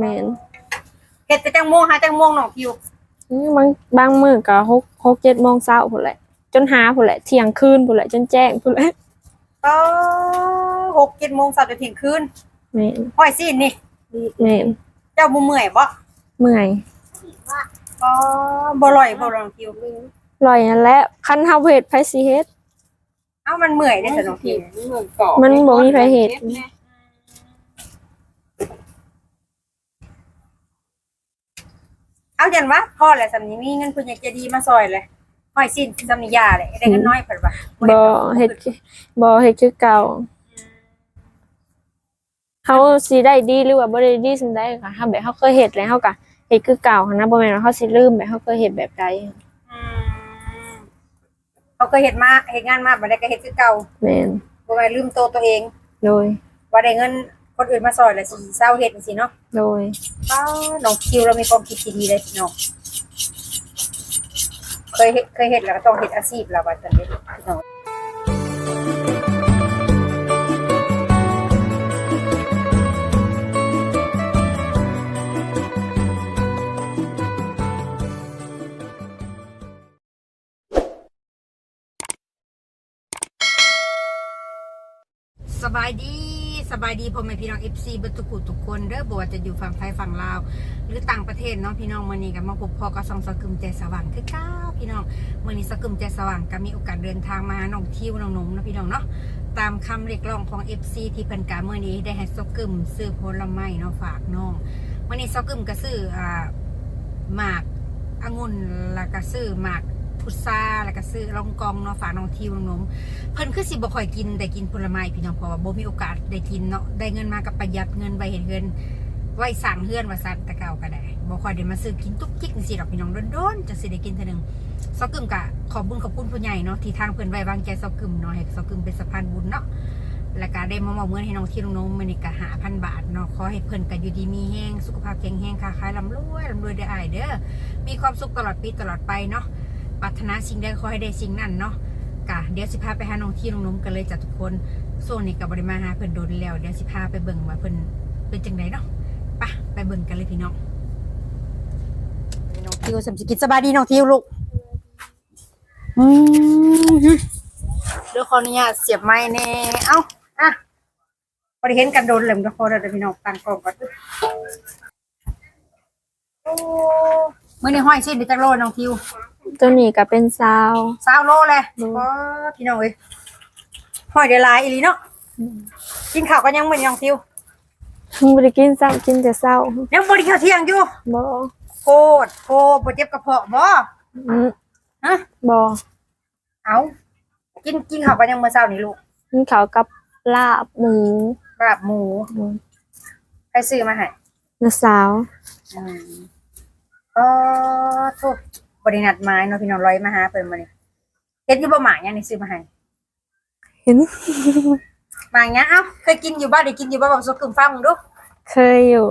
แม่นเฮ็ดแต่จังโมงหาจังโมงน้องทิวอืมบางบางมื้อก็หกหกเจ็ดโมงเช้าพุ่นแหละ จนหาพุ่นแหละเที่ยงคืนพุ่นแหละจนแจ้งพุ่นแหละก็หกเจ็ดโมงสับจะถึงคืนแม่นห้อยซีนนี่ แม่นเจ้าบ่เมื่อยบ่เมื่อยอ๋อบ่ลอยบ่น้องทิวลอยนั่นแหละคันเฮาเฮ็ดไผสิเฮ็ดเอ้ามันเมื่อยได้อสิน้องทิวมันบ่มีใครเห็น เอายันวะพ่อแหละสำนี้มีเงินผู้ใหญ่ใจดีมาซอยเลยห้อยซีนสำนิยาเลยได้เงินน้อยเพิ่นว่าบ่เฮ็ดคือบ่เฮ็ดคือเก่าเฮาสิได้ดีหรือว่าบ่ได้ดีซั่นใดค่ะเฮาแบบเฮาเคยเฮ็ดแล้วเฮาก็เฮ็ดคือเก่าหันนะบ่แม่นว่าเฮาสิลืมแบบเฮาเคยเฮ็ดแบบใดอืมเขาเคยเฮ็ดมาเฮ็ดงานมาบ่ได้ก็เฮ็ดคือเก่าแม่นบ่ว่าลืมโตวตัวเองโดยว่าได้เงิน คนอื่นมาซอยแล้วสิเศร้าเฮ็ดจังซี่เนาะโดยอ้าวน้องคิวเรามีความคิดที่ดีเลยพี่น้องเคยเฮ็ดเคยเฮ็ดแล้วก็ต้องเฮ็ดอาชีพแล้วว่าจังได๋พี่น้องสบายดี สบายดีพ่อแม่พี่น้อง FC เบิดทุกผู้ทุกคนเด้อบ่ว่าจะอยู่ฝั่งไทยฝั่งลาว หรือต่างประเทศเนาะพี่น้องมื้อนี้ก็มาพบพ่อกับซองสกึมใจสว่างคือเก้าพี่น้องมื้อนี้สกึมใจสว่างก็มีโอกาสเดินทางมาหาน้องทิวน้องหนมเนาะพี่น้องเนาะตามคำเรียกร้องของ FC ที่เพิ่นกาเมื้อนี้ได้ให้สกึมซื้อผลไม้เนาะฝากน้องมื้อนี้สกึมก็ซื้ออ่าหมากองุ่นแล้วก็ซื้อหมาก พุทราแล้วก็ซื้อรองกองเนาะฝากน้องทิวน้องนมเพิ่นคือสิบ่ค่อยกินแต่กินผลไม้พี่น้องเพราะว่าบ่มีโอกาสได้กินเนาะได้เงินมากับประหยัดเงินไว้เห็นเงินไว้สั่งเฮือนว่าซั่นแต่เก่าก็ได้บ่ค่อยได้มาซื้อกินทุกจิกจังซี่ดอกพี่น้องโดนๆจังสิได้กินเทื่อหนึงซอกกึมกะขอบบุญขอบคุณผู้ใหญ่เนาะที่ทางเพิ่นไว้วางใจซอกกึมเนาะให้ซอกกึมเป็นสะพานบุญเนาะแล้วก็ได้มามอบเงินให้น้องที่น้องนมมื้อนี้ก็5,000บาทเนาะขอให้เพิ่นก็อยู่ดีมีแฮงสุขภาพแข็งแรงค้าขายร่ำรวยร่ำรวยเด้อายเด้อมีความสุขตลอดปีตลอดไปเนาะ ปรารถนาสิ่งใดขอให้ได้สิ่งนั้นเนาะกะเดี๋ยวสิพาไปหาน้องที่น้องนมกันเลยจ้ะทุกคนส่วนนี้กับบริมาหาเพิ่นโดนแล้วเดี๋ยวสิพาไปเบิ่งว่าเพิ่นเป็นจังไดเนาะไปะไปเบิ่งกันเลยพี่น้องน้องทิวสมสิกิจสบายดีน้องทิวลูกอืมเดี๋ยวขออนุญาตเสียบไม้แน่เอ้าอะพอได้เห็นกันโดนเลยมันก็พอแล้วเดี๋ยวพี่น้องตั้งกล้องก่อนโอ้มื่อนี้ห้อยชิ้นเดี๋ยวจะโลน้องทิว ตัวนี้ก็เป็นซาวสาวโลเลยโลโอ้พี่น้องเอ้ยหอยเดลายอีหลีเนาะกินข้าวกันยังเหมือนยังทิวบ่ได้กินซ้ำกินแต่เช้ายังบริข้าวเที่ยงอยู่บ่โคตรโคบ่เจ็บกระเพาะบ่อืมฮะบ่เอากินกินข้าวกันยังเมื่อเช้านี่ลูกกินข้าวกับลาบหมูแบบหมูอืมใครซื้อมาให้น้าสาวอืมก็โทษ บรินัดไม้เนาะพี่น้องร้อยมาหาเพิ่นมานี่เฮ็ดอยู่บ่หมายังนี่ซื้อมาให้เห็น หมายังเอ้าเคยกินอยู่บ้านได้กินอยู่บ้านบอกสกึมฟังมึงดูเคยอยู่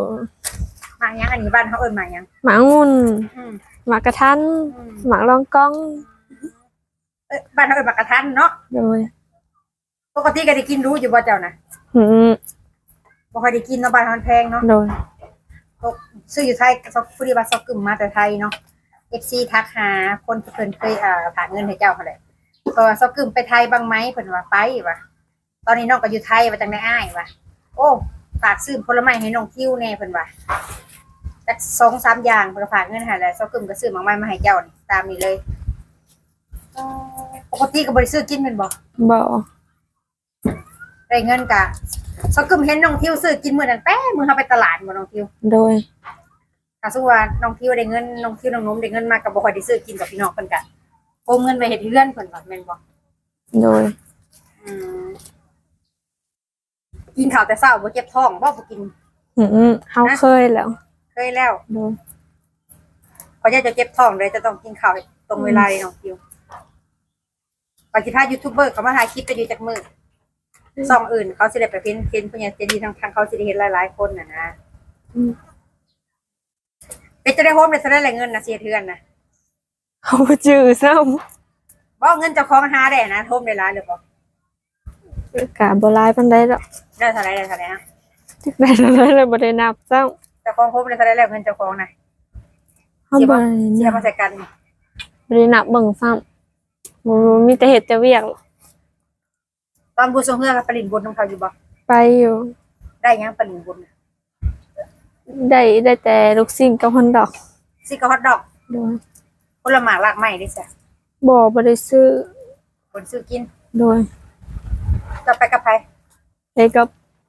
หมายังอันนี้บ้านเขาเอิ้นหมายังหมางุ่นอืมหมากระทันอืมหมากรองกองเอ้ยบ้านเขาเอิ้นหมากกระทันเนาะโดยปกติก็ได้กินรู้อยู่บ่เจ้านะหืมบ่ค่อยได้กินเนาะบ้านมันแพงเนาะโดยพวกซื้ออยู่ไทยก็ผู้ดีว่าซอกกึ่มมาแต่ไทยเนาะ FC ทักหาคนที่เพิ่นเคยอ่าฝากเงินให้เจ้าเขาแหละเพราะว่าซอกกึ่มไปไทยบ้างไหมเพิ่นว่าไปว่ะตอนนี้น้องก็อยู่ไทยว่าจังได้อ้ายว่ะโอ้ฝากซื้อผลไม้ให้น้องคิวแน่เพิ่นว่าจักสองสามอย่างเพิ่นก็ฝากเงินให้แล้วซอกกึ่มก็ซื้อหมากไม้มาให้เจ้านี่ตามนี้เลยอ๋อปกติก็บ่ได้ซื้อกินแม่นบ่บ่ได้เงินกะซอกกึมเห็นน้องทิวซื้อกินมื้อนั้นแป๊ะมื้อเฮาไปตลาดบ่น้องทิวโดย ถ้าสมมุติว่าน้องทิวได้เงินน้องทิวน้องนมได้เงินมาก็บ่ค่อยได้ซื้อกินกับพี่น้องเพิ่นกะโกงเงินไปเฮ็ดเรือนเพิ่นว่าแม่นบ่โดยอืมกินข้าวแต่เช้าบ่เจ็บท้องบ่บ่กินหืมเฮาเคยแล้วเคยแล้วโดยพอจะจะเจ็บท้องเลยจะต้องกินข้าวให้ตรงเวลาเลยน้องทิวปฏิภาณยูทูบเบอร์เขามาถ่ายคลิปกันอยู่จากมือซองอื่นเขาสิได้ไปเพ้นเพ้นเพิ่นอยากจะดีทางทางเขาสิได้เห็นหลายๆคนน่ะนะอืม เป็นจะได้โฮมได้ซะได้หลายเงินน่ะเสียเทือนน่ะเขาบ่จื้อซ้ำบ่เงินเจ้าของหาได้นะโฮมได้หลายหรือบ่กะบ่หลายปานใดดอกได้เท่าไหร่ได้เท่าไหร่นะจักได้เท่าไหร่เลยบ่ได้นับซ้ำแต่จ้าของครบเลยเขาได้แล้วเงินเจ้าของนะเขาเสียบ่บ่ได้เสียนับมาใส่กันบ่ได้นับเบิ่งซ้ำบ่มีแต่เฮ็ดแต่เวียก ตอนบุญทรงเฮือกับปรินบุญของเขาอยู่บ่ไปอยู่ได้ยังปรินบุญน่ะ ได้ได้แต่ลูกซิ่งกับฮอนดอกซิกะฮอตดอกโดยคนละหมากลากไม้ได้จ้ะบ่บ่ได้ซื้อคนซื้อกินโดยจะไปกับใครไปกับ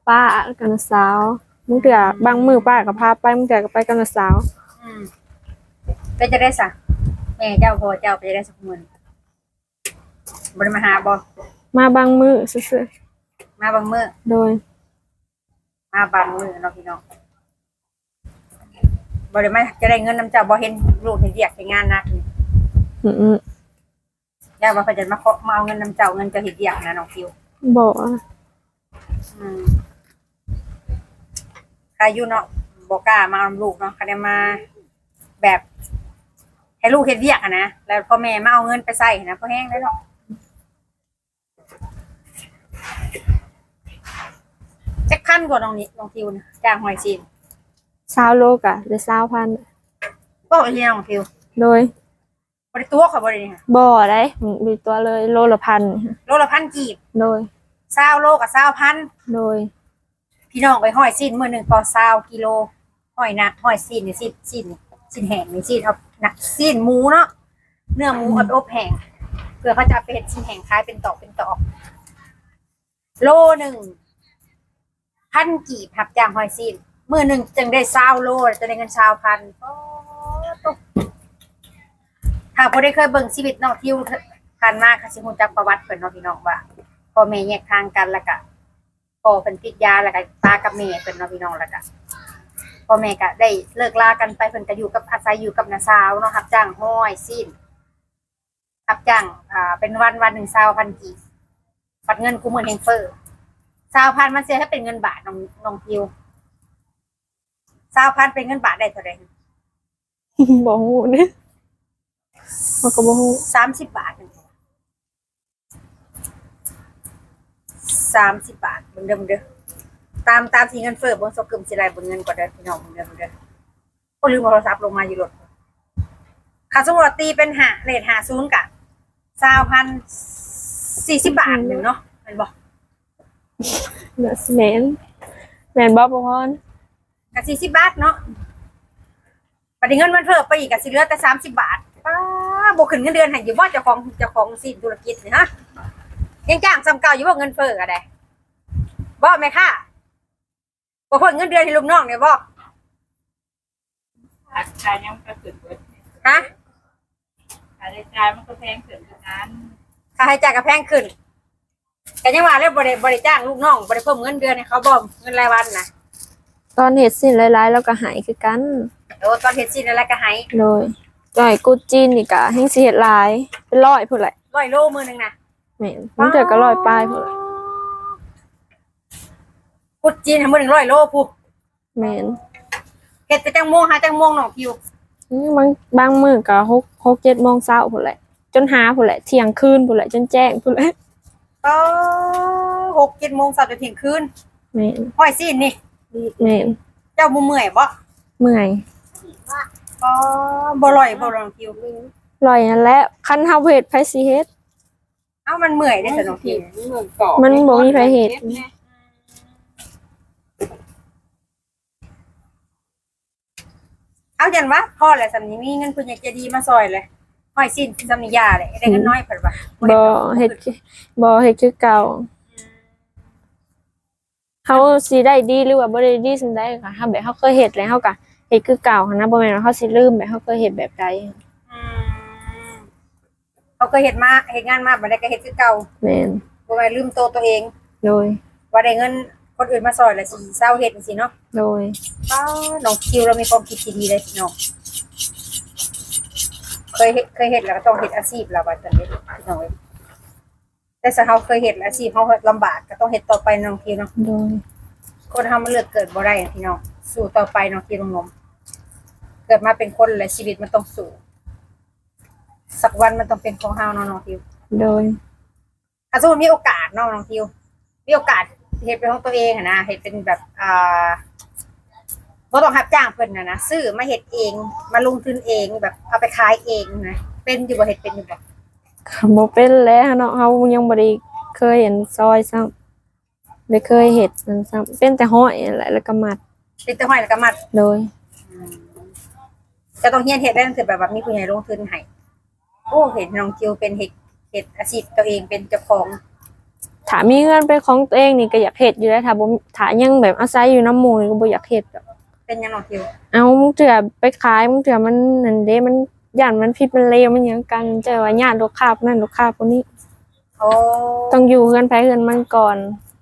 ป้ากับน้าสาวมึงเถื่อบางมือป้าก็พาไปมึงเถื่อก็ไปกับน้าสาวอืมเป็นจะได้สะแม่เจ้าพ่อเจ้าไปจะได้สักหมื่นบริมาหาบ่มาบางมือซื่อมาบางมื้อๆโดย มาบางมื้อเนาะพี่น้อง บริมาจะได้เงินน้ำเจ้าบ่เห็นลูกเห็นเรียกเห็นงานหนักนี่อืมย่าว่าเขาจะมาขอมาเอาเงินน้ำเจ้าเงินเจะเห็นเรียกนะน้องคิวๆบ่อืมใครอยู่เนาะบอกกล้ามาเอาลูกเนาะใครได้มาแบบ ให้ลูกเห็นเรียกอะนะแล้วพ่อแม่มาเอาเงินไปใส่นะพ่อแห้งได้เนาะจะขั้นกว่าน้องนี่น้องทิวนะจ้างหอยซีน สาวโลกะหรือสาวพันก็ไอ้ที่น้องทิวโดยบริตัวเขาบริเนี่ยบ่ได้มีตัวเลยโลละพันโลละพันกีบโดยเศร้าโลกับเศร้าพันโดย พี่น้องไปห้อยซีนมือหนึ่งก็เศร้ากิโลห้อยหนักห้อยซีนนี่ซีนซีนซีนแห้งนี่ซีนเอาหนักซีนหมูเนาะเนื้อหมูอบอบแห้งเพื่อเขาจะเอาไปเห็ดซีนแห้งคล้ายเป็นตอกเป็นตอกโลหนึ่งพันกีบหับจ้างห้อยซีน มือหนึ่งจึงได้เศร้าโลจะได้เงินเศร้าพันโอ้ตกหากพอได้เคยเบิ่งชีวิตน้องทิวผ่านมากค่ะสิฮู้จักประวัติเพิ่นเนาะพี่น้องว่าพ่อแม่แยกทางกันแล้วก็พ่อเป็นติดยาแล้วก็ตากับแม่เป็นนอพี่น้องแล้วก็พ่อแม่ก็ได้เลิกลากันไปเพิ่นก็อยู่กับอาศัยอยู่กับน้าสาวเนาะรับจ้างห้อยสิ้นรับจ้างอ่าเป็นวันวันหนึ่งสาวพันกีบปัดเงินกูเหมือนแฮงเฟอร์สาวพันมันเสียถ้าเป็นเงินบาทน้องน้องพิว สาวพันเป็นเงินบาทได้เท่าไหร่บ่ฮู้เด้มันก็บ่ฮู้สามสิบบาทสามสิบบาทเบิ่งเดิมเด้อตามตามสีเงินเฟ้อเบิ่งสกึมสิได้เบิ่งเงินกว่าเด้อพี่น้องเบิ่งเดิมเด้อก็ลืมเอาโทรศัพท์ลงมาอยู่รถค่าสมมติว่าตีเป็นหาเลทหาศูนย์กะสาวพันสี่สิบบาทหนึ่งเนาะเห็นบอกเด้อแม่นแม่นบ่บ่พร กะสี่สิบบาทเนาะปฏิเงินมันเพิ่มไปอีกกะสิเหลือแต่สามสิบบาทป้าบวกขึ้นเงินเดือนให้อยู่ว่าเจ้าของเจ้าของสินธุรกิจนี่ฮะยังจ้างซ้ำเก่าอยู่ว่าเงินเฟ้ออะไรบอกไหมค่ะบอกเพิ่มเงินเดือนให้ลูกน้องเนี่ยบอกราคายังก็ขึ้นเบิดฮะค่าใช้จ่ายมันก็แพงขึ้นทุกนั้นค่าใช้จ่ายก็แพงขึ้นแต่ยังว่าเลยบริบริจ้างลูกน้องบริเพิ่มเงินเดือนให้เขาบ่เงินรายวันนะ ตอนเฮ็ดสิ้นหลายๆแล้วก็หายคือกันโอ้ตอนเฮ็ดสินอะไรก็ให้โดยจ่อยกูจีนนี่ก็แฮงสิเฮ็ดหลาย เป็นร้อยพุ่นแหละร้อยโลมือหนึ่งนะแม่นมันเถื่อก็ร้อยปลายพุ่นแหละกุดจีนทำมือหนึ่งร้อยโลพูแม่นเฮ็ดแต่จังโมงหาจังโมงน้องคิวอืมบางบางมื้อก็หกหกเจ็ดโมงเช้าพุ่นแหละ จนหาพุ่นแหละเที่ยงคืนพุ่นแหละจนแจ้งพุ่นแหละก็หกเจ็ดโมงสาวจะเที่ยงคืนแม่นห้อยสินนี่ แม่นเจ้าบ่เมื่อยบ่เมื่อยอ๋อบ่ลอยบ่น้องคิวร้อยนั่นแหละคันเฮาเฮ็ดไผสิเฮ็ดเอ้ามันเมื่อยได้อน้องคิวเมืองเกาะมันบ่มีใครเห็นเอายันวะพ่อแหละสำนี้มีเงินคุณอยากจะดีมาซอยเลยห้อยสินสำนิยาเลยได้เงินน้อยเพิ่นว่าบ่เฮ็ดคือบ่เฮ็ดคือเก่า เฮาสิได้ดีหรือว่าบ่ได้ดีซั่นใดค่ะเฮาแบบเฮาเคยเฮ็ดแล้วเฮาก็เฮ็ดคือเก่าหันนะบ่แม่นว่าเฮาสิลืมแบบเฮาเคยเฮ็ดแบบใดอืมเขาเคยเห็นมาเห็นงานมาบันไดก็เห็นคือเก่าแม่นบ่ไปลืมโตวตัวเองโดยว่าได้เงินคนอื่นมาซอยแล้วสิเศร้าเฮ็ดจังซี่เนาะโดยป้าน้องคิวเรามีความคิดที่ดีเลยพี่น้องเคยเฮ็ดเคยเฮ็ดแล้วก็ต้องเฮ็ดอาชีพแล้วว่าจังได๋พี่น้องเอ้ย แต่ถ้าเฮาเคยเฮ็ดอาชีพเฮาลำบากก็ต้องเฮ็ดต่อไปน้องคิวเนาะโดย คนเฮามันเลือกเกิดบ่ได้อะพี่น้องสู้ต่อไปน้องคิวน้องนมเกิดมาเป็นคนและชีวิตมันต้องสู้สักวันมันต้องเป็นของเฮาเนาะน้องคิวโดย ถ้าสมมติมีโอกาสเนาะน้องทิวมีโอกาสเฮ็ดเป็นของตัวเองอะนะเฮ็ดเป็นแบบอ่าบ่ต้องรับจ้างเพิ่นน่ะนะซื้อมาเฮ็ดเองมาลงทุนเองแบบเอาไปขายเองนะเป็นอยู่บ่เฮ็ดเป็นอยู่บ่ ก็บ่เป็นแล้วเนาะเฮายังบ่ได้เคยเห็นซอยซ้ำได้เคยเฮ็ดมันซ้ำเป็นแต่ห้อยนั่นแหละแล้วก็มัดเป็นแต่ห้อยแล้วก็มัดโดยจะต้องเฮียนเฮ็ดได้ตั้งแต่แบบว่ามีผู้ใหญ่ลงทุนให้โอ้เห็นน้องจิวเป็นเฮ็ดเฮ็ดอาชีพตัวเองเป็นเจ้าของถ้ามีเงินเป็นของตัวเองนี่ก็อยากเฮ็ดอยู่แล้วถ้าบ่ถ้ายังแบบอาศัยอยู่น้ำหมู่นี่ก็บ่อยากเฮ็ดดอกเป็นยังน้องจิวเอามึงเถื่อไปขายมึงเถื่อมันนั่นเด้มัน ย่านมันผิดมันเลวมันหยังกันเจอว่าญาติลูกค้าพวกนั้นลูกค้าพวกนี้ โอ้ต้องอยู่เฮือนไผเฮือนมันก่อน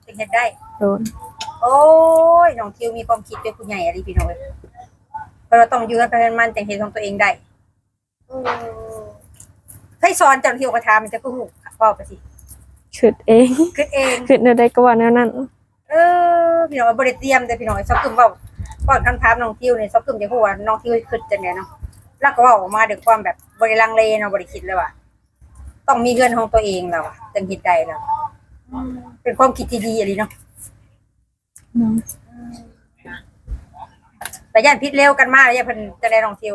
เป็นเฮ็ดได้ โดนโอ้ยน้องจิวมีความคิดเป็นผู้ใหญ่อะไรพี่น้องเอ้ยเพราะเราต้องอยู่กันเป็นมันจังเฮ็ดของตัวเองได้เออให้สอนเจ้าหน้าที่กระทามันจะก็ฮู้เว้าไปสิคิดเองคิดเอง คิดแนวใดก็ว่าแนวนั้นเออพี่น้องบ่ได้เตรียมแต่พี่น้องซอกกึมเว้าก่อนคำถามน้องทิวนี่ซอกกึมจะฮู้ว่าน้องทิวคิดจังไดเนาะ แล้วก็เว้าออกมาด้วยความแบบบ่ได้ลังเลเนาะบ่ได้คิดเลยว่าต้องมีเงินของตัวเองแล้วอะจังคิดได้แล้วเป็นความคิดที่ดีอะลีเนาะแต่ย่านพิษเร็วกันมากเลยย่าเพิ่นจะได้น้องทิว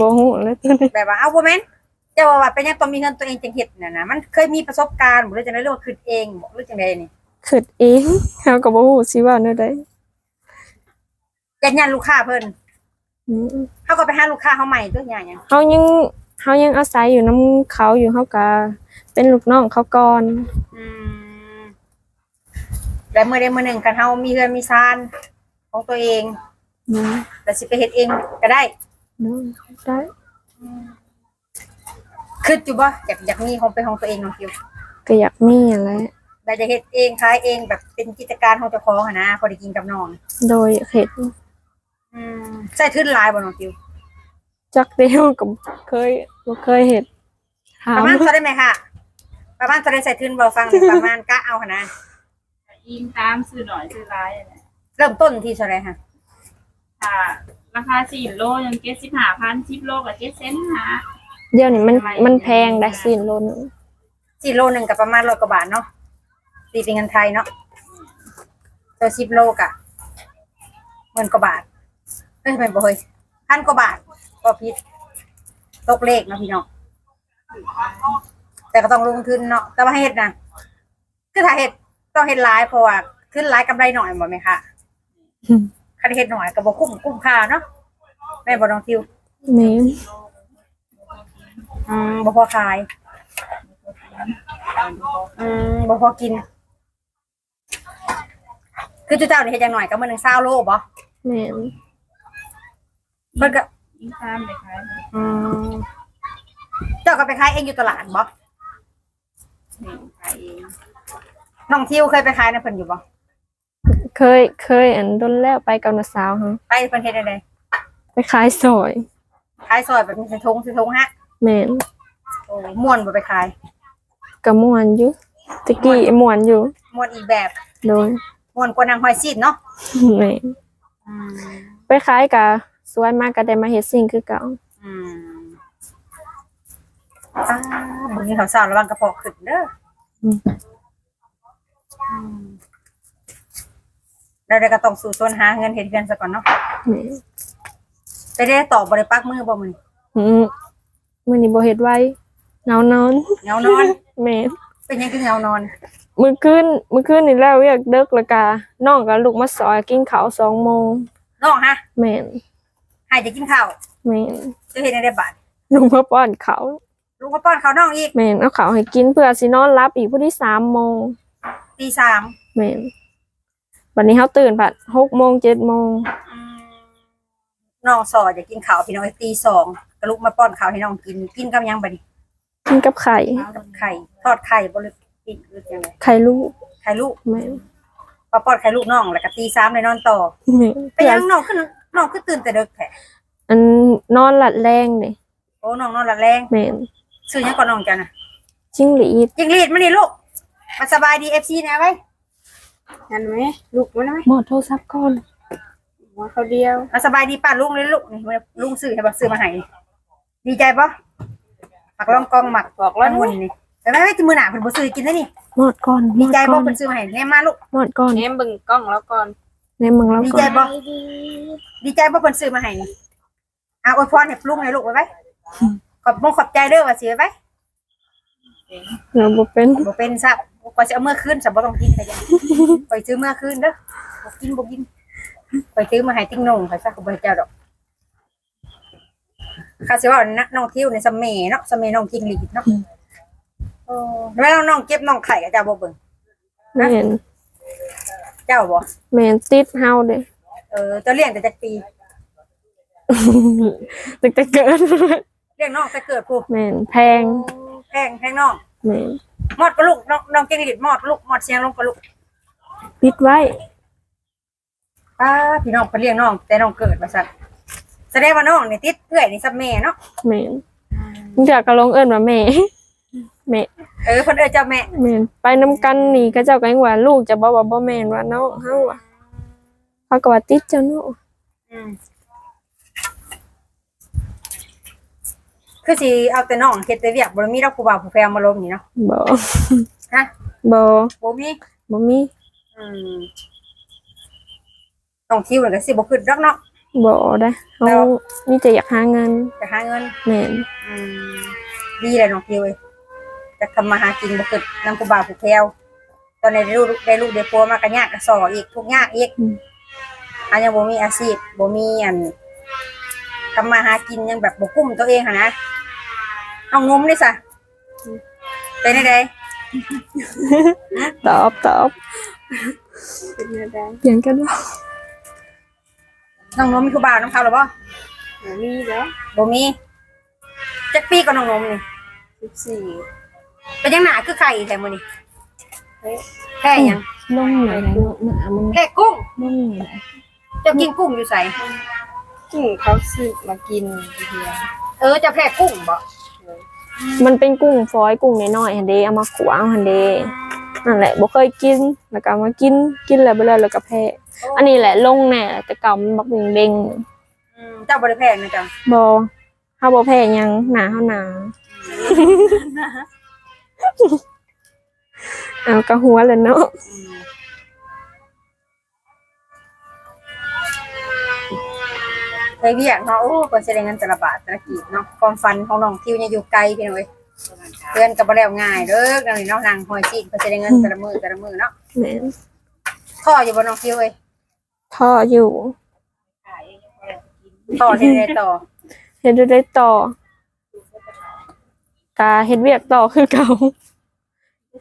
บ่ฮู้แล้วตัวนี้แบบว่าเอ้าบ่แม่นเจ้าว่าเป็นหยังต้องมีเงินตัวเองจังเฮ็ดน่ะนะมันเคยมีประสบการณ์บ่หรือจังได๋หรือว่าคิดเองบ่หรือจังไดนี่คิดเองเฮาก็บ่ฮู้สิว่าแนวใดยันยันลูกค้าเพิ่นอืม เฮาก็ไปหาลูกค้าเฮาใหม่ตัวอย่างหยังเฮายังเฮายังอาศัยอยู่นํเขาอยู่เฮาก็เป็นลูกน้องเขาก่อนอืมแล้วมื้อใดมื้อหนึ่งคันเฮามีเฮือนมีซานของตัวเองอืมแล้วสิไปเฮ็ดเองก็ได้โดนได้คิดอยู่บ่อยากอยากมีของเป็นของตัวเองน้องคิวก็อยากมีนั่นแหละแล้วจะเฮ็ดเองขายเองแบบเป็นกิจการของเจ้าของหั่นนะพอได้กินกับน้องโดยอยากเฮ็ด อืมใช้ทุนหลายบ่น้องคิวจักเดียวก็เคยบ่เคยเฮ็ดถาปมระมาณเท่าได้ไหมค่ะประมาณเท่าได้ใส่ทุนบ่ฟังหน่อยประมาณกะเอาหั่นนะอิงตามซื้อหน่อยซื้อร้ายอะไรเริ่มต้นที่เท่าไหร่ค่ะค่ะ ราคาสี่โลยังเจ็ดสิบห้าพันสิบโลกับเจ็ดเซนต์หาเดี๋ยวนี้มันมันแพงได้สินโลนึงสิโลหนึงก็ประมาณ100กว่าบาทเนาะตีเป็นเงินไทยเนาะตัว10โลกะหมื่นกว่าบาทเอ้ยแม่นบ่เฮ้ยพันกว่าบาทก็ผิดตกเลขเนาะพี่น้องแต่ก็ต้องลงทุนเนาะแต่ว่าให้เฮ็ดนะคือถ้าเฮ็ดต้องเฮ็ดหลายเพราะว่าขึ้นหลายกำไรหน่อยบ่แม่ค่ะคันเฮ็ดหน่อยก็บ่คุ้มคุ้มค่าเนาะแม่บ่น้องทิวแม่นอืมบ่พอขาย อืมบ่พอกิน คือจุเจ้านี่เฮ็ดจังหน่อยก็มื้อหนึง20โลบ่แม่ นเพิ่นก็อิงตามไปขายอืมเจ้าก็ไปขายเองอยู่ตลาดบ่เองขายเองน้องทิวเคยไปขายในเพิ่นอยู่บ่เคยเคยอันดนแล้วไปกับน้าสาวฮะไปเพิ่นเฮ็ดได้ไดไปขายซอยขายซอยแบบมีใส่ถุงใส่ถุงฮะแม่นโอ้ม่วนบ่ไปขายก็ม่วนอยู่ตะกี้ม่วนอยู่ม่วนอีกแบบโดยม่วนกว่านางหอยซีดเนาะแม่นไปขายก็ สวยมากก็ได้มาเฮ็ดสิ่งคือเก่าอืมอ่ามึงนี่เขาสาวระวังกระเพาะขึ้นเด้ออมอืมแล้วเดี๋ยวก็ต้องสู่ต้นหาเงินเฮ็ดเงินซะก่อนเนาะแม่นไปได้ตอบบริปักมือบ่มึงอืมมื้อนี้บ่เฮ็ดไว้เหงานอนเหงานอนแม่นเป็นหยังคือเหงานอน มื้อคืนมื้อคืนนี่แล้วอยากดึกแล้วก็น้องก็ลุกมาซอยกินข้าว2โมงน้องฮะแม่น ให้จะกินข้าวแม่นจะเฮ็ดให้ได้บาทลุงมาป้อนข้าวลูกก็ป้อนข้าวน้องอีกแม่นเอาข้าวให้กินเพื่อสินอนรับอีกพอดี3โมงตีสามแม่นวันนี้เฮาตื่นบัด6โมง7โมงอืมน้องสอจะกินข้าวพี่น้องตีสองก็ลุกมาป้อนข้าวให้น้องกินกินกับหยังบัดนี้กินกับไข่ไข่ทอดไข่บ่หรือกินหรือยังไงไข่ลูกไข่ลูกแม่นพอป้อนไข่ลูกน้องแล้วก็ตีสามเลยนอนต่อแม่นไปยังน้องขึ้น น้องขึ้นตื่นแต่เด็กแท้อันนอนหลัดแรงเด้โอ้น้องนอนหลับแรงแม่นซื้อหยังก่อนน้องจ้ะนะจิ้งหรีดยิงรีดมานี่ลูกมาสบายดีเอฟซีนะไว้นั่นไหมลูกมันไหมหมดโทรศัพท์ก่อนหัวเขาเดียวมาสบายดีป้าลุงเลยลูกนี่มาลุงซื้อให้บอกซื้อมาให้ดีใจปะหมักลองกองหมักบอกแล้วนู่นนี่แต่ไม่ไม่จะมือหนาเพิ่นบ่ซื้อกินได้นี่หมดก่อนดีใจหมบ่ดก่อนเพิ่นซื้อมาให้แน่มาลูกหมดก่อน เน้มบึงกล้องแล้วก่อน ในเมืองเราดีก็ใจบ่ดีใจบ่เพิ่นซื้อมาให้นี่อะอวยพรให้ลุงให้ลูกไว้ไว้ขอบมงขอบใจเด้อว่าสิไว้ไว้เราบ่เป็นบ่เป็นซับก็สิเอามื่อคืนซับบ่ต้องกินก็ยังไปซื้อมื่อคืนเด้อบ่กินบ่กินไปซื้อมาให้ติ้งนงให้ซักก็บ่ให้เจ้าดอกข้าสิว่านะน้องทิวในสะเมเนาะสะเมน้องจิงหลีดเนาะเออแล้วน้องเก็บน้องไข่กับเจ้าบ่เบิ่งแม่น เจ้าบ่แม่นติดเฮาเด้เออเจ้าเลี้ยงแต่จักปีตั้งแต่เกิดเลี้ยงน้องแต่เกิดผู้แม่นแพงแพงแพงน้องแม่นมอดกระลูกน้องน้องจิงหลีดมอดลูกมอดเสียงลงกระลูกปิดไว้ป้าพี่น้องไปเลี้ยงน้อง แต่น้องเกิดว่าซั่นแสดงว่าน้องนี่ติดเอื้อยนี่ซับแม่เนาะแม่นมึงอยากก็ลงเอิ้นว่าแม่ แม่เออเพิ่นเอ้ยเจ้าแม่แม่นไปนํกันนี่ก็เจ้าก็ยังว่าลูกจะบ่ว่าบ่แม่นว่าน้องเฮาอะเขาก็ว่าติดเจ้าเนาะอืมคือสิเอาแต่น้องเฮ็ดแต่เวียกบ่ได้มีดอกผู้บ่าวผู้แฟนมาลมนี่เนาะบ่ฮะบ่บ่มีบ่มีอืมน้องทิวน่ะก็สิบ่ขึ้นดอกเนาะบ่ได้เฮาแล้วมีแต่อยากหาเงินจะหาเงินแม่นอืมดีเลยน้องทิวเอ้ย จะทำมาหากินบ่ขึ้นนำผู้บ่าวผู้แฟนตอนนี้ได้ลูกได้ลูกได้ผัวมาก็ยากก็สออีกทุกข์ยากอีกอันยังบ่มีอาชีพบ่มีอันทำมาหากินยังแบบบ่กุ้มตัวเองหั่นนะเอางมดิซะเป็นได้ไดตอบตอบเป็นยังไงเปลี่ยนกันว่าน้องนมมีครูบาน้องเขาหรือบ่มีแล้วบ่มีจักปีก็น้องนมนี่สิบสี่ เป็นยังหนาคือไข่แท้มื้อนี้เฮ้ยแค่หยังลงไหนเนาะหมามันแค่กุ้งลงไหนเจ้ากินกุ้งอยู่ไสกุ้งเขาซื้อมากินทีเดียวเออเจ้าแค่กุ้งบ่มันเป็นกุ้งฝอยกุ้งน้อยๆหั่นเด้เอามาขวางหั่นเด้นั่นแหละบ่เคยกินแล้วก็เอามากินกินแล้วบ่แล้วแล้วก็แพ้อันนี้แหละลงแน่แต่เก่ามันบักเด้งอืมเจ้าบ่ได้แพงนะจ๊ะๆบ่เฮาบ่แพ้หยังหนาเฮาหนา เอากระหัวเลยเนาะอืมเคยเวียกเนาะโอ้เพิ่นสิได้เงินแต่ละบาทแต่ละกีบเนาะความฝันของน้องทิวเนี่ยอยู่ไกลพี่น้องเอ้ยเพื่อนก็บ่ได้เอาง่ายเด้อนั่นนี่เนาะนางหอยจีนเพิ่นสิได้เงินแต่ละมื้อแต่ละมื้อเนาะแม่นท่ออยู่บ่น้องทิวเอ้ยท่ออยู่ ต่อที่ไหนต่อเฮ็ดได้ต่อ กาเฮ็ดเวียกต่อคือเก่า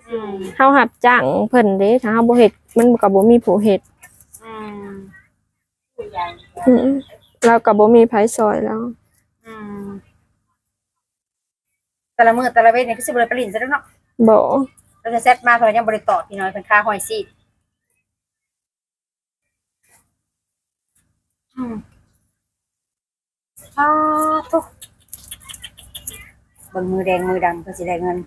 อืมเฮาหับจ้างเพิ่นเด้ถ้าเฮาบ่เฮ็ดมันก็บ่มีผู้เฮ็ดอืมอืมเราก็บ่มีไผซอยแล้ว อืมแต่ละมื้อแต่ละเวทนี่คือสิบ่ได้ไปลินซะแล้วเนาะบ่เราจะเซตมาเพราะยังบ่ได้ต่อพี่น้อยเพิ่นค่าหอยซีดอืมอ้าวทุก บนมือแดงมือดำเพิ่นสิได้เงิน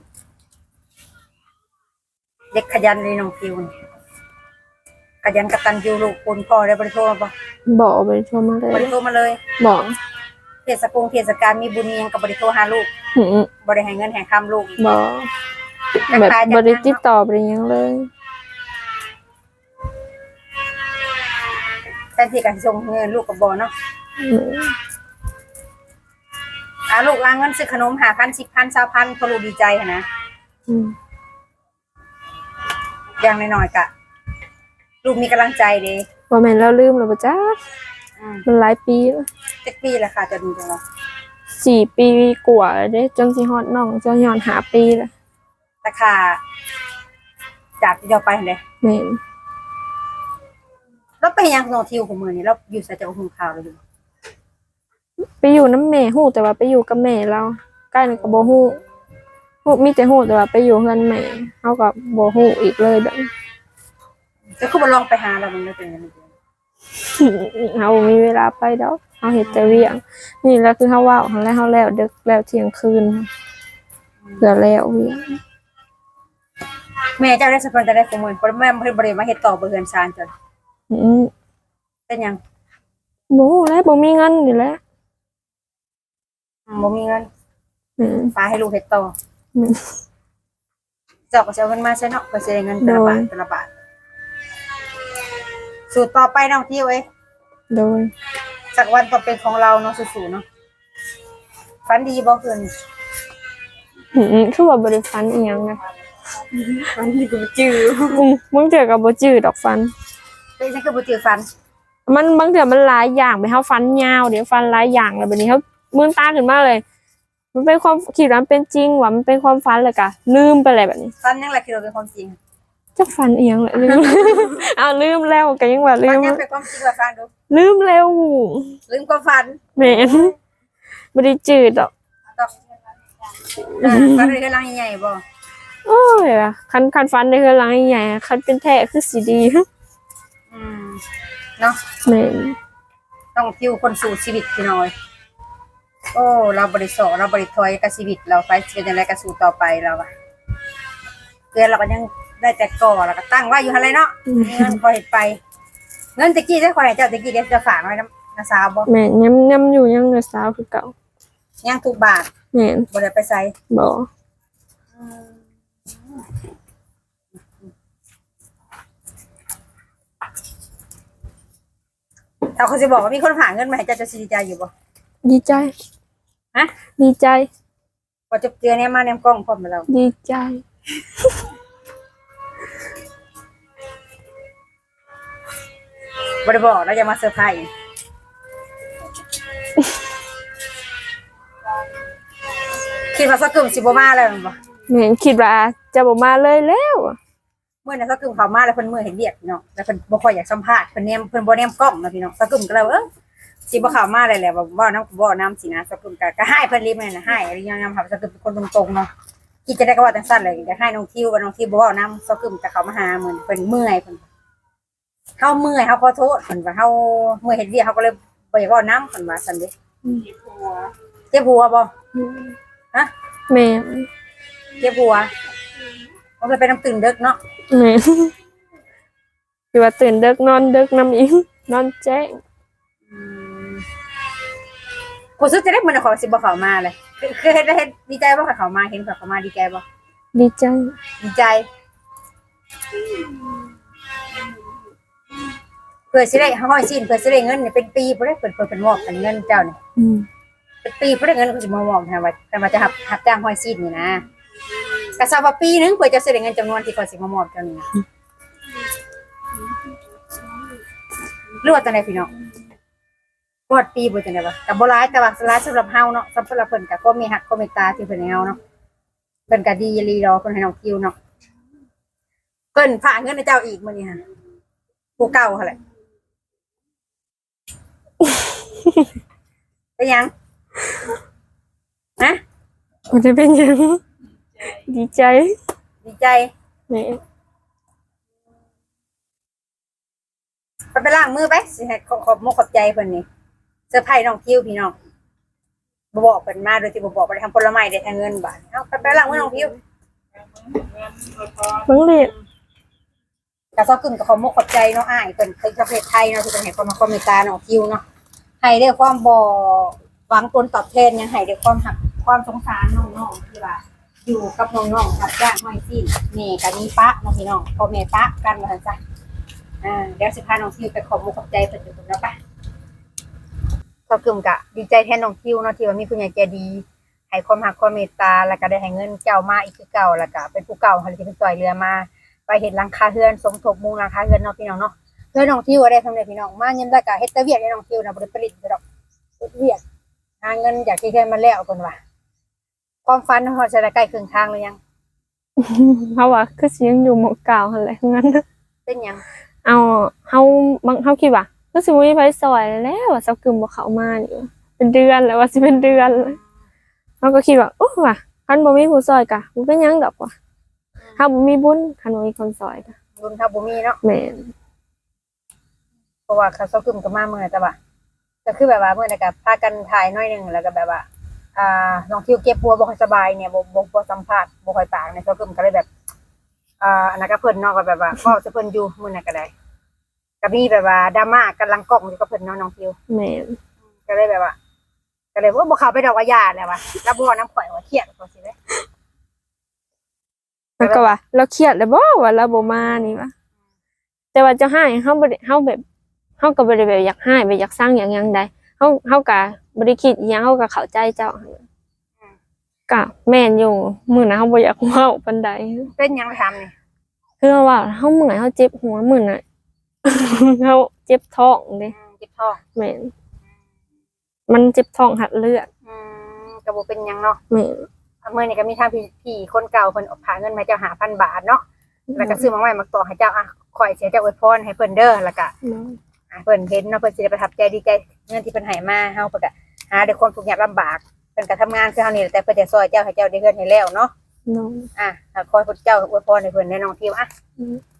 เด็กขยันเลยน้องฟิวนี่ขยันกตัญญูลูกคุณพ่อได้บริโภคมาบ่บ่บ่ได้โทรมาเลบยริโภคมาเลยบ่เทศกงเทศกาลมีบุญมีหยังกับบริโภคหาลูกหือบ่ได้ให้เงินให้คำลูกบ่แบบบ่ได้ติดต่อบ่ได้หยังเลย แทนที่กันส่งเงินลูกกับบ่เนาะอืม อ่าลูกลางเงินซื้อขนมหาพันสิบพันสามพันพอลูกดีใจหั้นนะอืมอย่างน้อยๆกะ ลูกมีกำลังใจเด้บ่แม่นเราลืมแล้วบ่จ๊ะอืมมันหลายปีแล้วเจ็ดปีแล้วค่ะจนจังว่าสี่ปีกว่าแล้วเด้จนสิฮอดน้องจนย้อนหาปีแล้วแต่ค่ะจากที่เราไปหั่นเด้แม่นแล้วไปยังโนทิวของมือนี่เราอยู่ใส่เจ้าหุงข้าวเลยอยู่ ไปอยู่น้ำแม่ฮู้แต่ว่าไปอยู่กับแม่เราใกล้นี่ก็บ่ฮู้ฮู้มีแต่ฮู้แต่ว่าไปอยู่เฮือนแม่เฮาก็บ่ฮู้อีกเลยแบบจะคือบ่ลองไปหาเรามันได้เป็นยังไงเฮาบ่มีเวลาไปดอกเฮาเฮ็ดแต่เวียง นี่แหละคือเฮาเว้าหั้นแหล้วเฮาแล้วดึกแล้วเที่ยงคืนเพื่อแล้วเวียงแม่เจ้าได้สปอนจะได้ของมือเพราะแม่เพิ่นบ่ได้มาเฮ็ดต่อบ่เฮือนซานจนอืมเป็นหยังบ่ฮู้แล้วบ่มีเงินนี่แหละอืม บ่มีเงินอืม ฟ้าให้ลูกเฮ็ดต่ออมเจ้าก็สิเอาเงินมาใช้เนาะก็สิได้เงินแต่ละบาทแต่ละบาทสูตรต่อไปน้องทิวเอ้ยโดยสักวันต่อเป็นของเราเนาะสู้ๆเนาะฝันดีบ่คืนหืมคือว่าบ่ได้ฟันอีหยังนะฝันดีก็บ่จื้ออืมบางเทื่อก็บ่จืดดอกฟัน เป็นจังคือบ่จื้อฝันมันบางเทื่อมันหลายอย่างไปเฮาฟันยาวเดี๋ยวฟันหลายอย่างแล้วบัดนี้เฮา มืนตาขึ้นมาเลย มันเป็นความคิดว่ามันเป็นจริงว่ามันเป็นความฝันเลยกะลืมไปเลยแบบนี้ฝันยังไงคือเราเป็นความจริงจะฟันอีหยังแหละลืมอ้าวลืมแล้วก็ยังว่าลืฝันม ยังเป็นความจริงว่าฟังดูลืมแล้วลืมความฝันแม่นบ่ได้จืดดอกต่อเออฝันเรื่องใหญ่ๆบ่โอ้ยอะคันคันฟันได้คือหลังใหญ่ๆคันเป็นแท้คือสิดีอืมเนาะแม่นต้องทิวคนสู่ชีวิตพี่น้อย โอ้เราบริสุทธิ์เราบริถอยกับชีวิตเราไปเป็นยังไงกับสู่ต่อไปเราอะเกินเราก็ยังได้แต่ก่อเราก็ตั้งไว้อยู่อะไรเนาะมีเงินพอเห็นไป เงินตะกี้ได้คนไหนเจ้าตะกี้เดี๋ยวจะฝากไว้น้ำนาสาวบ่แม่นย้ำย้ำอยู่ยังแต่สาวคือเก่าย่างทุกบาทแม่นบ่ได้ไปใส่บ่ถ้าเขาจะบอกว่ามีคนฝากเงินมาให้เจ้าจะดีใจอยู่บ่ ดีใจ ฮะ ดีใจ พอจะเจอเนี่ยมาแนมกล้องพร้อมกับเราดีใจบ่ได้บอกเราจะมาเซอร์ไพรส์คิดว่าสักกึ่มสิบ่มาแล้วแม่นบ่แม่นคิดว่าจะบ่มาเลยแล้วอะเมื่อนั้นสักกึ่มเขามาแล้วเพิ่นเมื่อเห็นเรียกพี่น้องแล้วเพิ่นบ่ค่อยอยากสัมภาษณ์เพิ่นแนมเพิ่นบ่แนมกล้องนะพี่น้องสักกึ่มก็เลยเออ สิบ่เข้ามาเลยแหละว่าบ่น้ำบ่น้ำสินะสักกึ่มก็ก็ให้เพิ่นรีบนั่นน่ะให้อะไรยังยำครับสักกึ่มเป็นคนตรงๆเนาะคิดจะได้ก็ว่าจังซั่นเลยอยากให้น้องทิวว่าน้องทิวบ่เว้าน้ำสักกึ่มก็เข้ามาหาเหมือนเพิ่นเมื่อยเพิ่นเฮาเมื่อยเฮาขอโทษเพิ่นว่าเฮาเมื่อยเฮ็ดเวียกเฮาก็เลยบ่อยากเว้าน้ำเพิ่นว่าซั่นเด้มีผัวเจ็บหัวบ่ฮะแม่นเจ็บหัวมันเคยเป็นน้ำตื่นเด็กเนาะแม่นคือว่าตื่นดึกนอนดึกนำอีกนอนแจ้ง กูซื้อจะได้เหมือนของสิบ่เขามาเลยคือคือเฮ็ดได้เฮ็ดดีใจบ่กับเขามาเห็นกับเขามาดีใจบ่ดีใจดีใจเพื่อสิได้ห้อยสิ้นเพื่อสิได้เงินเนี่ยเป็นปีบ่ได้เปิดเปิดเป็นมอบกันเงินเจ้านี่อืมเป็นปีบ่ได้เงินเขาสิมามอบให้ว่าแต่ว่าจะหับหับจ้างห้อยสิ้นนี่นะก็ทราบว่าปีหนึงเพื่อจะสิได้เงินจำนวนที่เขาสิมามอบเจ้านี่นะหรือว่าจังไดพี่น้อง กอดปีบ่จังได๋บ่ก็บ่หลายแต่ว่าหลายสำหรับเฮาเนาะสำหรับเพิ่นก็ก็มีฮักก็เมตตาที่เพิ่นให้เฮาเนาะเพิ่นก็ดีรีรอเพิ่นให้น้องคิวเนาะเพิ่นฝากเงินให้เจ้าอีกมื้อนี้ฮะผู้เก่าหั่นแหละเป็นหยังนะมันจะเป็นหยังดีใจดีใจแม่ไปไปล้างมือไปสิให้ขอขอบมกขอบใจเพิ่นนี่ เซอร์ไพรส์น้องคิวพี่น้องบ่บอกเพิ่นมาโดยที่บ่บอกบ่ได้ทำผลไม้ได้ทางเงินบาทเอาไปไปล้างมือน้องคิวเบิ่งเลยแต่ซอกกึ่งกับขอบมกขอบใจเนาะอ้ายเพิ่นคือประเทศไทยเนาะที่เพิ่นให้ความมาความเมตตาน้องคิวเนาะให้ด้วยความบ่หวังผลตอบแทนยังให้ด้วยความหักความสงสารน้องๆที่ว่าอยู่กับน้องๆรับจ้างห้อยสิ้นแม่กับมีปะเน้องพี่น้องพ่อแม่ปะกันมาซั่นจ้ะอ่าเดี๋ยวสิพาน้องคิวไปขอบมุกขอบใจเพิ่นอยู่พุ่นแล้วปะ ก็กึ่มกะดีใจแทนน้องคิวเนาะที่ว่ามีผู้ใหญ่ใจดีให้ความหักความเมตตาแล้วก็ได้ให้เงินเจ้ามาอีกคือเก่าแล้วก็เป็นผู้เก่าให้ที่เพิ่นช่วยเหลือมา ไปเฮ็ดหลังคาเรือนสมทบมุงหลังคาเรือนเนาะพี่น้องเนาะเพื่อนน้องทิวได้ทำเลยพี่น้องมาเงินได้กะเฮ็ดแต่เวียกให้น้องทิวนะบ่ได้ผลิตดอกเฮ็ดเวียกหาเงินจากที่เคยมาแล้วเพิ่นว่าความฝันฮอดจะได้ใกล้ครึ่งทางหรือยังเฮาว่าคือสิยังอยู่หมองเก่าหั่นแหละงั้นเป็นหยังเอาเฮาบางเฮาคิดว่า คือสิบ่มีไผซอยแล้วว่าเซากึมบ่เข้ามานี่ว่ะเป็นเดือนแล้วว่าสิเป็นเดือนแล้วเฮาก็คิดว่าโอ้ว่ะคันบ่มีผู้ซอยกะบ่เป็นหยังดอกว่ะเฮาบ่มีบุญคันบ่มีคนซอยกะบุญเท่าบ่มีเนาะแม่นเพราะว่าเขาเซากึมก็มาเมื่อแต่ว่าก็คือแบบว่าเมื่อนั้นก็พากันถ่ายหน้อยหนึงแล้วก็แบบว่า อ่าน้องทิวเก็บปัวบ่ค่อยสบายเนี่ยบ่บ่บ่สัมภาษณ์บ่ค่อยปากเนี่ยเซากึมก็เลยแบบ อ่าอันนั้นก็เพิ่นเนาะก็แบบว่าเว้าซะเพิ่นอยู่มื้อนั้นก็ได้ ก็มีแบบว่าดราม่ากํลังกล้องอยู่กับเพิ่นเนาะน้องทิวแม่นก็เลยแบบว่าก็เลยว่าบ่เข้าไปดอกว่าญาติแล้วว่ะแล้วบ่น้ำข่อยว่าเครียดว่าสิเด้แล้วก็ว่า เราเครียดแล้วบ่ว่าเราบ่มานี่ว่ะแต่ว่าจะให้เฮาบ่ได้เฮาแบบเฮาก็บ่ได้แบบอยากให้แบบอยากสร้างอย่างหยังใดเฮาเฮาก็บ่ได้คิดอิหยังเฮาก็เข้าใจเจ้าหั่นน่ะก็แม่นอยู่มื้อนั้นเฮาบ่อยากเว้าปานใดเป็นหยังไปทำนี่คือว่าเฮาเมื่อยเฮาเจ็บหัวมื้อน่ะ เฮาเจ็บท้องเด้อืมเจ็บท้องแม่นมันเจ็บท้องหัดเลือดอืมกระบุเป็นหยังเนาะแม่นเมื่อนี่ก็มีทางพี่พี่คนเก่าเพิ่นเอาผ่าเงินมาให้เจ้าหาพันบาทเนาะแล้วก็ซื้อมาไว้มาต่อให้เจ้าอะข่อยเสียเจ้าอวยพรให้เพิ่นเด้อแล้วก็อ่าเพิ่นเห็นเนาะเพิ่นสิได้ประทับใจดีใจเงินที่เพิ่นให้มาเฮาเพิ่นก็หาด้วยความทุกข์ยากลำบากเพิ่นก็ทำงานคือเฮานี่แหละแต่เพิ่นจะซอยเจ้าให้เจ้าได้เงินให้แล้วเนาะน้องอะก็ขอให้พระเจ้าอวยพรให้เพิ่นแน่น้องทิวอะข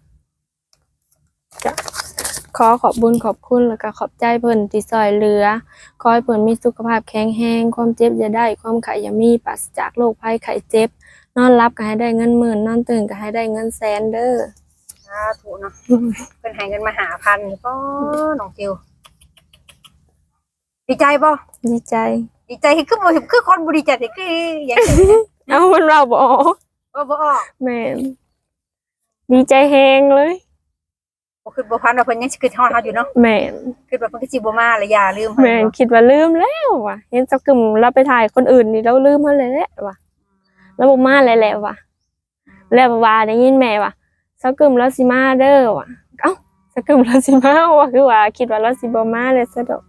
อขอบบุญขอบคุณแล้วก็ขอบใจเพิ่นที่ซอยเหลือ ขอให้เพิ่นมีสุขภาพแข็งแรงความเจ็บอย่าได้ ความไข้อย่ามีปราศจากโรคภัยไข้เจ็บ นอนรับก็ให้ได้เงินหมื่น นอนตื่นก็ให้ได้เงินแสนเด้อสาธุเนาะเพิ่นให้เงินมาหาพันนี่ก็น้องทิวดีใจบ่ดีใจ ดีใจคือบ่คือคนบ่ดีใจแต่คืออย่างนี้เอามันเราบ่ออกบ่บ่ออกแม่นดีใจแฮงเลย บ่คือบ่พันว่าเพิ่นยังสิคิดฮอดเฮาอยู่เนาะแม่นคิดว่าเพิ่นก็สิบ่มาแล้วอย่าลืมเพิ่นแม่นบ่คิดว่าลืมแล้วว่ะเห็นจักกึมเราไปถ่ายคนอื่นนี่เราลืมเขาเลยแหละว่ะแล้วบ่มาแล้วแหละว่ะแล้วว่าได้ยินแม่ว่าสักกึมแล้วสิมาเด้อว่ะเอ้าสักกึมแล้วสิมาว่ะคือว่าคิดว่าเราสิบ่มาเลยซะดอก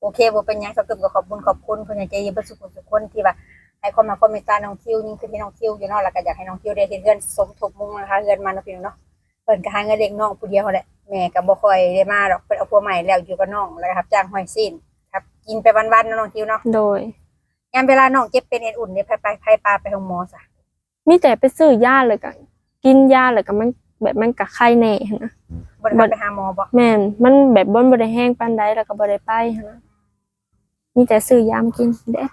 โอเคบ่เป็นหยังก็คือก็ขอบคุณขอบคุณเพิ่นให้ใจเย็นเบ่สุขทุกคนที่ว่าให้ความมาคอมเมนต์ตาน้องทิวยิ่งคือที่น้องทิวอยู่เนาะแล้วก็อยากให้น้องทิวได้เฮ็ดเฮือนสมทบมุงนะคะเฮือนมาเนาะพี่น้องเนาะ เพิ่นก็หาเงินเลี้ยงน้องผู้เดียวแหละแม่ก็บ่ค่อยได้มาดอกเพิ่นเอาผัวใหม่แล้วอยู่กับน้องแล้วก็รับจ้างห้อยซีนครับ กินไปวันๆเนาะน้องทิวเนาะโดยยามเวลาน้องเจ็บเป็นเอ็นอุ่นเนี่ยไปไปไปปลาไปโรงหมอซะมีแต่ไปซื้อยาเลยก็กินยาเลยก็มันแบบมันก็ไข้แน่หั้นนะ บ่ได้พาไปหาหมอบ่แม่นมันแบบบ่บ่ได้แห้งปานใดแล้วก็บ่ได้ไปหั้นนะมีแต่ซื้อยามากินเด้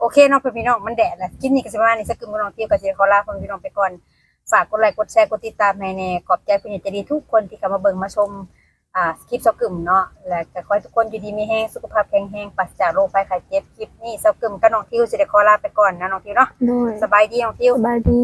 โอเคเนาะเพื่อนพี่น้องมันแดดแหละกินนี่ก็สิประมาณนี้สักกึ่งบ่น้องทิวก็สิขอลาเพื่อนพี่น้องไปก่อน ฝากกดไลค์กดแชร์กดติดตามให้แน่ขอบใจผู้ใหญ่ใจดีทุกคนที่เข้ามาเบิ่งมาชมอ่าคลิปเซากึ่มเนาะและก็ขอให้ทุกคนอยู่ดีมีแห้งสุขภาพแข็งแรงปราศจากโรคภัยไข้เจ็บคลิปนี้เซากึ่มกับน้องทิวสิได้ขอลาไปก่อนนะน้องทิวเนาะโดยสบายดีน้องทิว สบายดี